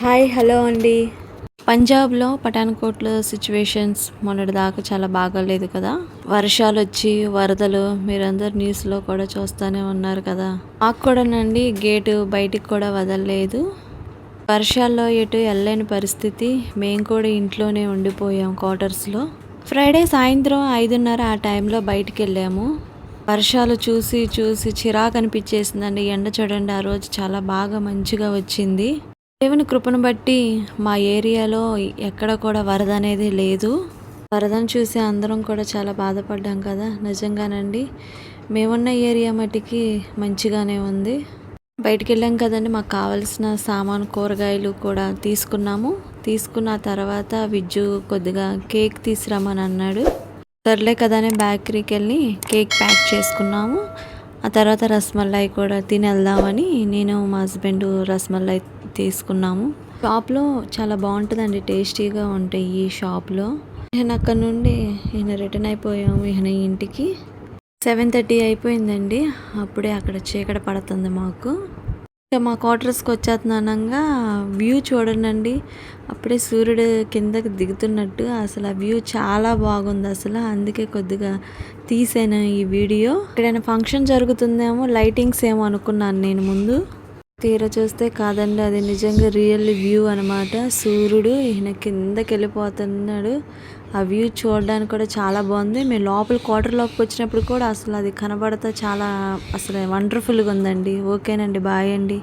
Hi hello అండి. పంజాబ్లో పఠాన్కోట్లో situations మొన్నటిదాకా చాలా బాగాలేదు కదా. వర్షాలు వచ్చి వరదలు మీరందరు న్యూస్లో కూడా చూస్తూనే ఉన్నారు కదా. మాకు కూడానండి గేటు బయటికి కూడా వదలలేదు. వర్షాల్లో ఎటు వెళ్ళలేని పరిస్థితి. మేము కూడా ఇంట్లోనే ఉండిపోయాం క్వార్టర్స్లో. ఫ్రైడే సాయంత్రం ఐదున్నర ఆ టైంలో బయటికి వెళ్ళాము. వర్షాలు చూసి చూసి చిరాకు అనిపించేసిందండి ఎండ చూడండి ఆ రోజు చాలా బాగా మంచిగా వచ్చింది. దేవుని కృపను బట్టి మా ఏరియాలో ఎక్కడ కూడా వరద అనేది లేదు. వరదను చూసి అందరం కూడా చాలా బాధపడ్డాం కదా నిజంగానండి. మేమున్న ఏరియా మట్టికి మంచిగానే ఉంది. బయటికి వెళ్ళాం కదండి మాకు కావాల్సిన సామాను కూరగాయలు కూడా తీసుకున్నాము. తీసుకున్న తర్వాత విజ్జు కొద్దిగా కేక్ తీసుకురమ్మని అన్నాడు. సర్లే కదనే బేకరీకి వెళ్ళి కేక్ ప్యాక్ చేసుకున్నాము. ఆ తర్వాత రసమలై కూడా తిని వెళ్దామని నేను మా హస్బెండ్ రసమలై తీసుకున్నాము. షాప్లో చాలా బాగుంటుందండి టేస్టీగా ఉంటాయి ఈ షాప్లో. నేను అక్కడ నుండి ఈయన రిటర్న్ అయిపోయాము ఈయన ఇంటికి. సెవెన్ థర్టీ అయిపోయిందండి అప్పుడే అక్కడ చీకట పడుతుంది మాకు. ఇంకా మా క్వార్టర్స్కి వచ్చేస్తున్నానంగా వ్యూ చూడనండి అప్పుడే సూర్యుడు కిందకి దిగుతున్నట్టు అసలు ఆ వ్యూ చాలా బాగుంది అసలు. అందుకే కొద్దిగా తీసాను ఈ వీడియో. ఎక్కడైనా ఫంక్షన్ జరుగుతుందేమో లైటింగ్స్ ఏమో అనుకున్నాను నేను ముందు. తీరా చూస్తే కాదండి అది నిజంగా రియల్ వ్యూ అనమాట సూర్యుడు ఈయన కిందకి వెళ్ళిపోతున్నాడు ఆ వ్యూ చూడడానికి కూడా చాలా బాగుంది. మేము లోపల క్వార్టర్లోకి వచ్చినప్పుడు కూడా అసలు అది కనబడతా చాలా అసలు వండర్ఫుల్గా ఉందండి. ఓకేనండి బాయ్ అండి.